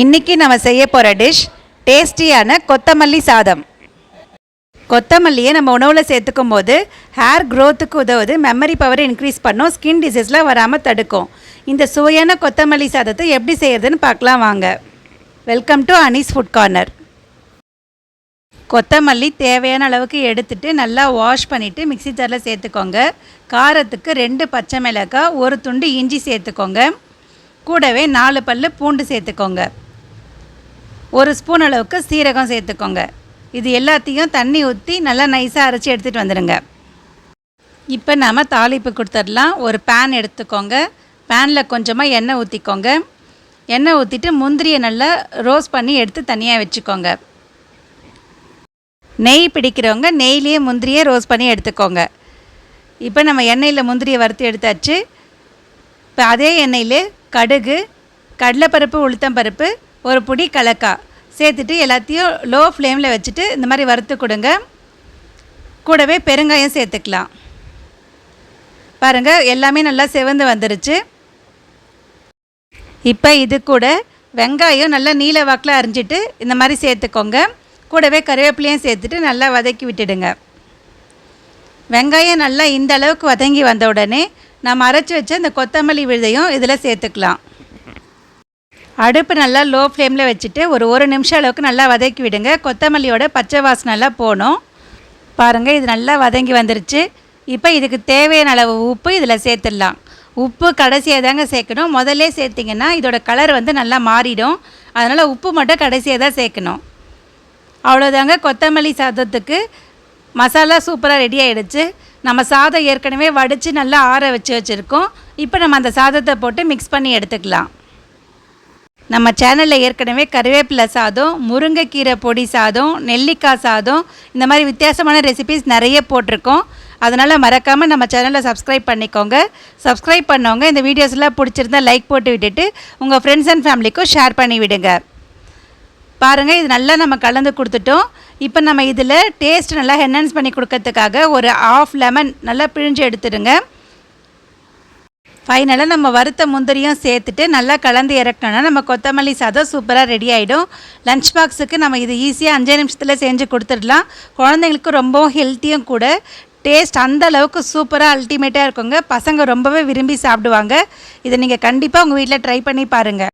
இன்னைக்கு நம்ம செய்ய போகிற டிஷ் டேஸ்டியான கொத்தமல்லி சாதம். கொத்தமல்லியை நம்ம உணவில் சேர்த்துக்கும் போது ஹேர் க்ரோத்துக்கு உதவுது மெமரி பவரை இன்க்ரீஸ் பண்ணும் ஸ்கின் டிசீஸ்லாம் வராமல் தடுக்கும். இந்த சுவையான கொத்தமல்லி சாதத்தை எப்படி செய்யறதுன்னு பார்க்கலாம் வாங்க. Welcome to Anees food corner கொத்தமல்லி தேவையான அளவுக்கு எடுத்துட்டு நல்லா வாஷ் பண்ணிவிட்டு மிக்சி ஜாரில் சேர்த்துக்கோங்க. காரத்துக்கு ரெண்டு பச்சை மிளகாய் ஒரு துண்டு இஞ்சி சேர்த்துக்கோங்க. கூடவே நாலு பல் பூண்டு சேர்த்துக்கோங்க. ஒரு ஸ்பூன் அளவுக்கு சீரகம் சேர்த்துக்கோங்க. இது எல்லாத்தையும் தண்ணி ஊற்றி நல்லா நைஸாக அரைச்சி எடுத்துகிட்டு வந்துடுங்க இப்போ நாம் தாளிப்பு கொடுத்துடலாம். ஒரு பேன் எடுத்துக்கோங்க. பேனில் கொஞ்சமாக எண்ணெய் ஊற்றிக்கோங்க எண்ணெய் ஊற்றிட்டு முந்திரியை நல்லா ரோஸ்ட் பண்ணி எடுத்து தனியாக வச்சுக்கோங்க. நெய் பிடிக்கிறவங்க நெய்லேயே முந்திரியை ரோஸ்ட் பண்ணி எடுத்துக்கோங்க. இப்போ நம்ம எண்ணெயில் முந்திரியை வறுத்து எடுத்தாச்சு. இப்போ அதே எண்ணெயில் கடுகு கடலைப்பருப்பு உளுத்தம்பருப்பு ஒரு புடி கலக்கா சேர்த்துட்டு எல்லாத்தையும் லோ ஃப்ளேமில் வச்சுட்டு இந்த மாதிரி வறுத்து கொடுங்க. கூடவே பெருங்காயம் சேர்த்துக்கலாம். பாருங்கள் எல்லாமே நல்லா செவந்து வந்துருச்சு. இப்போ இது கூட வெங்காயம் நல்லா நீல வாக்கில் அரிஞ்சிட்டு இந்த மாதிரி சேர்த்துக்கோங்க. கூடவே கருவேப்பிலையும் சேர்த்துட்டு நல்லா வதக்கி விட்டுடுங்க. வெங்காயம் நல்லா இந்த அளவுக்கு வதங்கி வந்த உடனே நம்ம அரைச்சி வச்ச இந்த கொத்தமல்லி விழுதையும் இதில் சேர்த்துக்கலாம். அடுப்பு நல்லா லோ ஃப்ளேமில் வச்சுட்டு ஒரு ஒரு நிமிஷம் அளவுக்கு நல்லா வதக்கி விடுங்க. கொத்தமல்லியோட பச்சை வாசனை நல்லா போகணும். பாருங்கள் இது நல்லா வதங்கி வந்துருச்சு. இப்போ இதுக்கு தேவையான அளவு உப்பு இதில் சேர்த்துடலாம். உப்பு கடைசியாக தாங்க சேர்க்கணும். முதல்ல சேர்த்திங்கன்னா இதோட கலர் வந்து நல்லா மாறிடும். அதனால் உப்பு மட்டும் கடைசியாக தான் சேர்க்கணும். அவ்வளோதாங்க கொத்தமல்லி சாதத்துக்கு மசாலா சூப்பராக ரெடி ஆகிடுச்சு நம்ம சாதம் ஏற்கனவே வடித்து நல்லா ஆற வச்சு வச்சுருக்கோம். இப்போ நம்ம அந்த சாதத்தை போட்டு மிக்ஸ் பண்ணி எடுத்துக்கலாம். நம்ம சேனலில் ஏற்கனவே கருவேப்பிலை சாதம் முருங்கைக்கீரை பொடி சாதம் நெல்லிக்காய் சாதம் இந்த மாதிரி வித்தியாசமான ரெசிபிஸ் நிறைய போட்டிருக்கோம். அதனால் மறக்காமல் நம்ம சேனலை சப்ஸ்கிரைப் பண்ணிக்கோங்க. சப்ஸ்கிரைப் பண்ணவங்க இந்த வீடியோஸ்லாம் பிடிச்சிருந்தா லைக் போட்டு விட்டுட்டு உங்கள் ஃப்ரெண்ட்ஸ் அண்ட் ஃபேமிலிக்கும் ஷேர் பண்ணி விடுங்க. பாருங்கள் இது நல்லா நம்ம கலந்து கொடுத்துட்டோம். இப்போ நம்ம இதில் டேஸ்ட் நல்லா என்ஹான்ஸ் பண்ணி கொடுக்கறதுக்காக ஒரு ஆஃப் லெமன் நல்லா பிழிஞ்சு எடுத்துடுங்க. ஃபைனலாக நம்ம வறுத்த முந்திரியும் சேர்த்துட்டு நல்லா கலந்து இறக்கணும்னா நம்ம கொத்தமல்லி சாதம் சூப்பராக ரெடி ஆகிடும் லஞ்ச் பாக்ஸுக்கு நம்ம இது ஈஸியாக அஞ்சே நிமிஷத்தில் செஞ்சு கொடுத்துடலாம். குழந்தைங்களுக்கு ரொம்பவும் ஹெல்த்தியும் கூட. டேஸ்ட் அந்த அளவுக்கு சூப்பராக அல்டிமேட்டாக இருக்குங்க. பசங்க ரொம்பவே விரும்பி சாப்பிடுவாங்க. இதை நீங்கள் கண்டிப்பாக உங்கள் வீட்டில் ட்ரை பண்ணி பாருங்கள்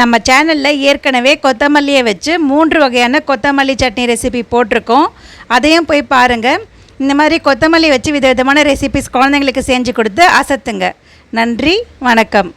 நம்ம சேனலில் ஏற்கனவே கொத்தமல்லியை வச்சு மூன்று வகையான கொத்தமல்லி சட்னி ரெசிபி போட்டிருக்கோம். அதையும் போய் பாருங்கள் இந்த மாதிரி கொத்தமல்லி வச்சு விதவிதமான ரெசிபிஸ் குழந்தைங்களுக்கு செஞ்சு கொடுத்து அசத்துங்க. நன்றி வணக்கம்.